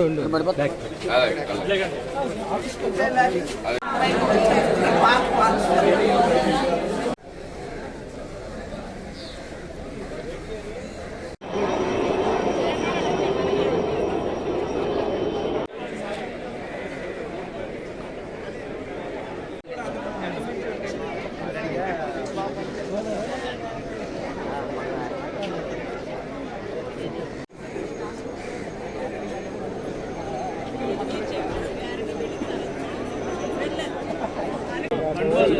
ఉండు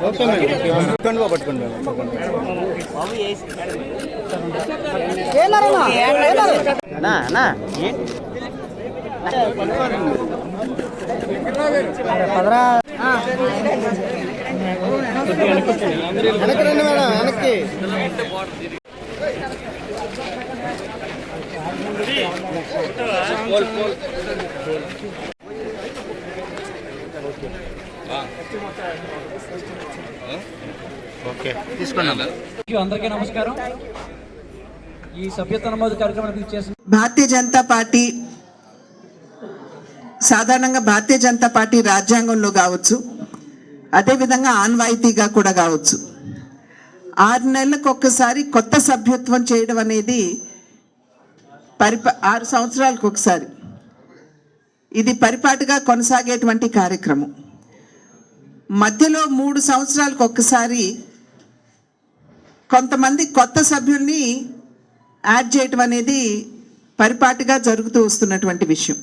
okay madam పట్టుకోండి బాబు, పట్టుకోండి వెనక్కి రండి మేడం వెనక్కి ఓకే తీసుకోండి అందరికీ నమస్కారం. ఈ సభ్యత్వ నమోదు కార్యక్రమానికి ఇచ్చేసిన భారతీయ జనతా పార్టీ సాధారణంగా భారతీయ జనతా పార్టీ రాజ్యాంగంలో కావచ్చు అదేవిధంగా ఆన్వాయితీగా కూడా కావచ్చు. ఆరు నెలలకు ఒక్కసారి కొత్త సభ్యత్వం చేయడం అనేది పరిప ఆరు సంవత్సరాలకు ఒకసారి. ఇది పరిపాటుగా కొనసాగేటువంటి కార్యక్రమం. మధ్యలో మూడు సంవత్సరాలకు ఒక్కసారి కొంతమంది కొత్త సభ్యుల్ని యాడ్ చేయటం అనేది పరిపాటుగా జరుగుతూ వస్తున్నటువంటి విషయం.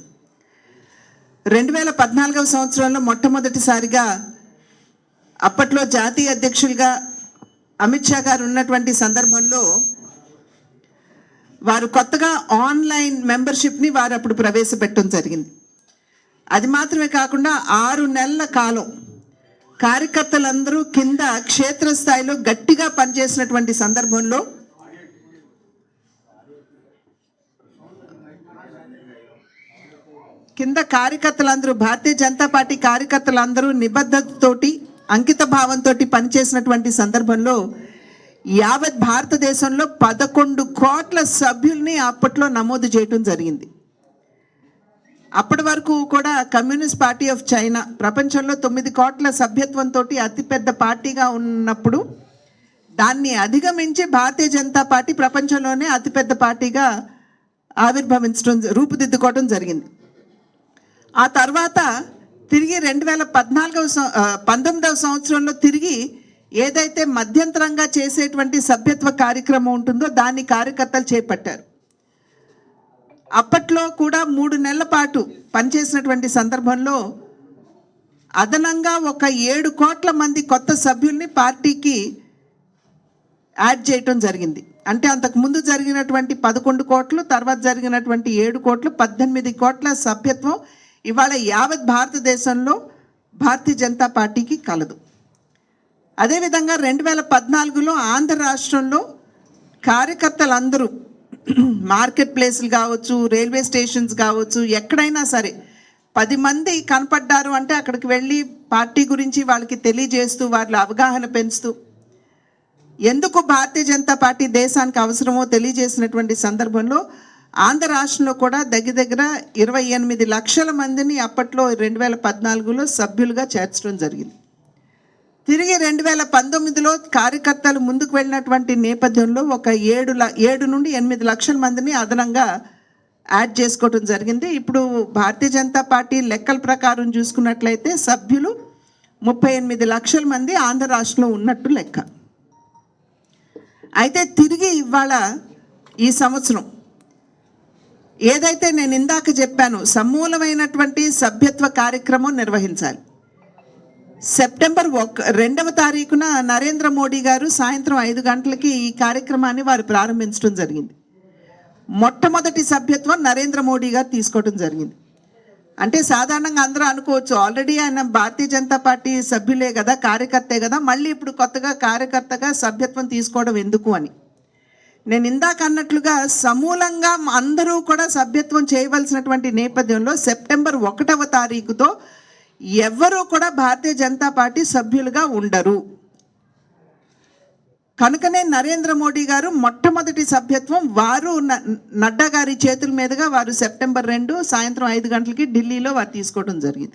రెండు వేల పద్నాలుగవ సంవత్సరంలో మొట్టమొదటిసారిగా అప్పట్లో జాతీయ అధ్యక్షులుగా అమిత్ షా గారు ఉన్నటువంటి సందర్భంలో వారు కొత్తగా ఆన్లైన్ మెంబర్షిప్ని వారు అప్పుడు ప్రవేశపెట్టడం జరిగింది. అది మాత్రమే కాకుండా ఆరు నెలల కాలం కార్యకర్తలందరూ కింద క్షేత్రస్థాయిలో గట్టిగా పనిచేసినటువంటి సందర్భంలో కింద కార్యకర్తలందరూ భారతీయ జనతా పార్టీ కార్యకర్తలందరూ నిబద్ధతతోటి అంకిత భావంతో పనిచేసినటువంటి సందర్భంలో యావత్ భారతదేశంలో పదకొండు కోట్ల సభ్యుల్ని అప్పట్లో నమోదు చేయటం జరిగింది. అప్పటి వరకు కూడా కమ్యూనిస్ట్ పార్టీ ఆఫ్ చైనా ప్రపంచంలో తొమ్మిది కోట్ల సభ్యత్వంతో అతిపెద్ద పార్టీగా ఉన్నప్పుడు దాన్ని అధిగమించి భారతీయ జనతా పార్టీ ప్రపంచంలోనే అతిపెద్ద పార్టీగా ఆవిర్భవించడం రూపుదిద్దుకోవడం జరిగింది. ఆ తర్వాత తిరిగి రెండు వేల పద్నాలుగవ పంతొమ్మిదవ సంవత్సరంలో తిరిగి ఏదైతే మధ్యంతరంగా చేసేటువంటి సభ్యత్వ కార్యక్రమం ఉంటుందో దాన్ని కార్యకర్తలు చేపట్టారు. అప్పట్లో కూడా మూడు నెలల పాటు పనిచేసినటువంటి సందర్భంలో అదనంగా ఒక ఏడు కోట్ల మంది కొత్త సభ్యుల్ని పార్టీకి యాడ్ చేయటం జరిగింది. అంటే అంతకుముందు జరిగినటువంటి పదకొండు కోట్లు తర్వాత జరిగినటువంటి ఏడు కోట్లు పద్దెనిమిది కోట్ల సభ్యత్వం ఇవాళ యావత్ భారతదేశంలో భారతీయ జనతా పార్టీకి కలదు. అదేవిధంగా రెండు వేల పద్నాలుగులో ఆంధ్ర రాష్ట్రంలో కార్యకర్తలందరూ మార్కెట్ ప్లేస్లు కావచ్చు రైల్వే స్టేషన్స్ కావచ్చు ఎక్కడైనా సరే పది మంది కనపడ్డారు అంటే అక్కడికి వెళ్ళి పార్టీ గురించి వాళ్ళకి తెలియజేస్తూ వాళ్ళ అవగాహన పెంచుతూ ఎందుకు భారతీయ జనతా పార్టీ దేశానికి అవసరమో తెలియజేసినటువంటి సందర్భంలో ఆంధ్ర రాష్ట్రంలో కూడా దగ్గర దగ్గర ఇరవై ఎనిమిది లక్షల మందిని అప్పట్లో రెండు వేల పద్నాలుగులో సభ్యులుగా చేర్చడం జరిగింది. తిరిగి రెండు వేల పంతొమ్మిదిలో కార్యకర్తలు ముందుకు వెళ్ళినటువంటి నేపథ్యంలో ఒక ఏడు ల ఏడు నుండి ఎనిమిది లక్షల మందిని అదనంగా యాడ్ చేసుకోవడం జరిగింది. ఇప్పుడు భారతీయ జనతా పార్టీ లెక్కల ప్రకారం చూసుకున్నట్లయితే సభ్యులు ముప్పై ఎనిమిది లక్షల మంది ఆంధ్ర రాష్ట్రంలో ఉన్నట్టు లెక్క. అయితే తిరిగి ఇవాళ ఈ సంవత్సరం ఏదైతే నేను ఇందాక చెప్పాను సమూలమైనటువంటి సభ్యత్వ కార్యక్రమం నిర్వహించాలి. సెప్టెంబర్ ఒక రెండవ తారీఖున నరేంద్ర మోడీ గారు సాయంత్రం ఐదు గంటలకి ఈ కార్యక్రమాన్ని వారు ప్రారంభించడం జరిగింది. మొట్టమొదటి సభ్యత్వం నరేంద్ర మోడీ గారు తీసుకోవడం జరిగింది. అంటే సాధారణంగా అందరూ అనుకోవచ్చు ఆల్రెడీ ఆయన భారతీయ జనతా పార్టీ సభ్యులే కదా కార్యకర్తే కదా మళ్ళీ ఇప్పుడు కొత్తగా కార్యకర్తగా సభ్యత్వం తీసుకోవడం ఎందుకు అని. నేను ఇందాక అన్నట్లుగా సమూలంగా అందరూ కూడా సభ్యత్వం చేయవలసినటువంటి నేపథ్యంలో సెప్టెంబర్ ఒకటవ తారీఖుతో ఎవ్వరూ కూడా భారతీయ జనతా పార్టీ సభ్యులుగా ఉండరు. కనుకనే నరేంద్ర మోడీ గారు మొట్టమొదటి సభ్యత్వం వారు న- నడ్డా గారి చేతుల మీదుగా వారు సెప్టెంబర్ రెండు సాయంత్రం ఐదు గంటలకి ఢిల్లీలో వారు తీసుకోవడం జరిగింది.